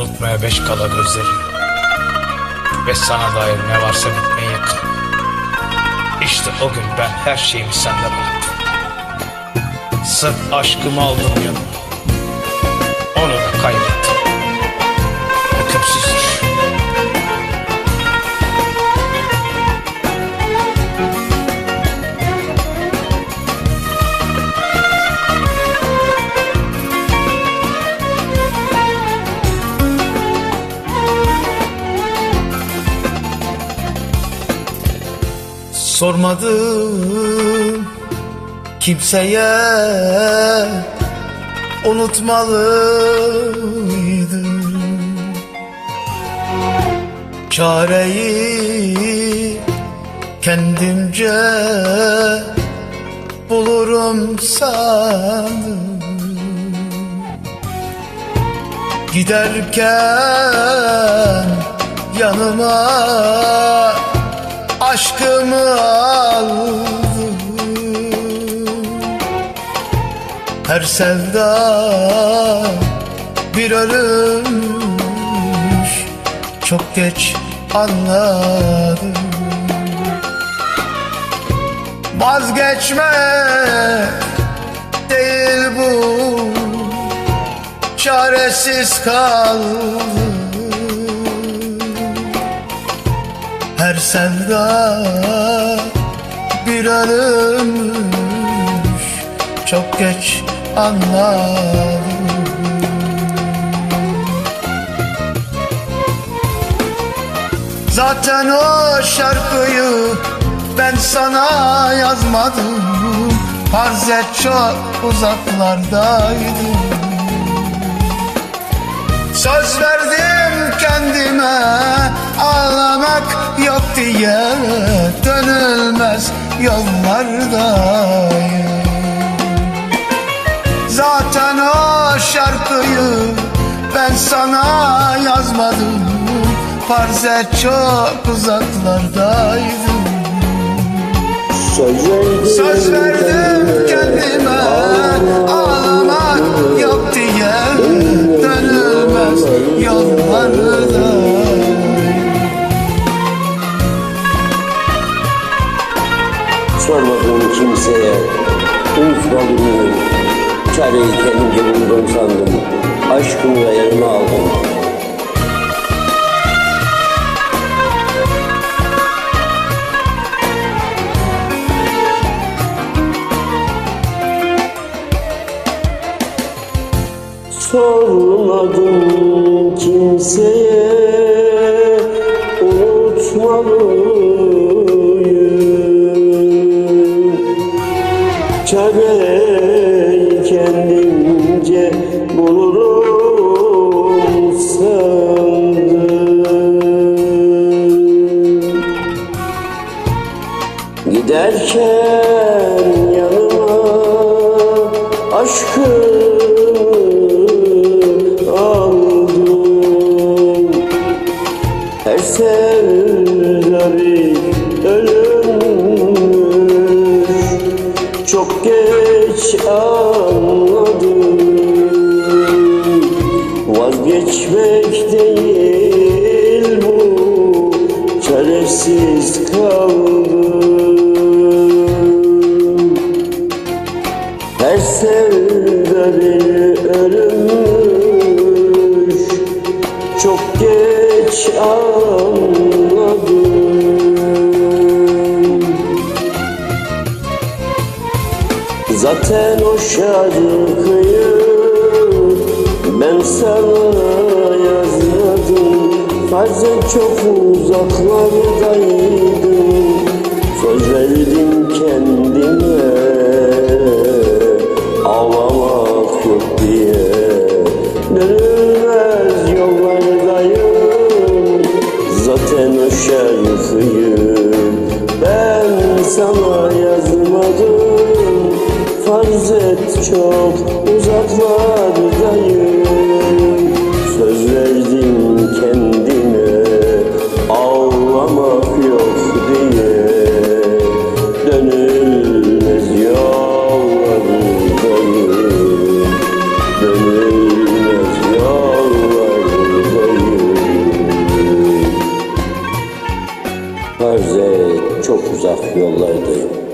Görmeye beş kala gözlerim Ve sana dair ne varsa bitmeye yakın İşte o gün ben her şeyimi sende bıraktım. Sırf aşkımı aldım yanıma. Onu da kaybettim. Hükümsüzdür Sormadım kimseye unutmalıydım. Çareyi kendimce bulurum sandım. Giderken yanıma aşkımı aldım. Her sevda bir ölümmüş Çok geç anladım. Vazgeçme değil bu. Çaresiz kaldım sevda bir ölümmüş Çok geç anladım. Zaten o şarkıyı ben sana yazmadım Farz et çok uzaklardaydım. Söz verdim kendime ağlamak yok diye Dönülmez yollardayım. Zaten o şarkıyı ben sana yazmadım. Farz et çok uzaklardaydım. Söz verdim, Söz verdim kendime. Ağlamak Unutmadım Çareyi kendimce buldum sandım. Aşkımı da yanıma aldım. Sormadım kimseye kendimce bulurum sandım Giderken yanıma aşkımı aldım Her sevda bir Çok geç anladım anladım. Zaten o şarkıyı ben sana yazmadım Farz et çok uzaklardaydım. Söz verdim kendime Şarkıyı ben sana yazmadım. Farz et çok uzaklardayım Gözde çok uzak yollardı.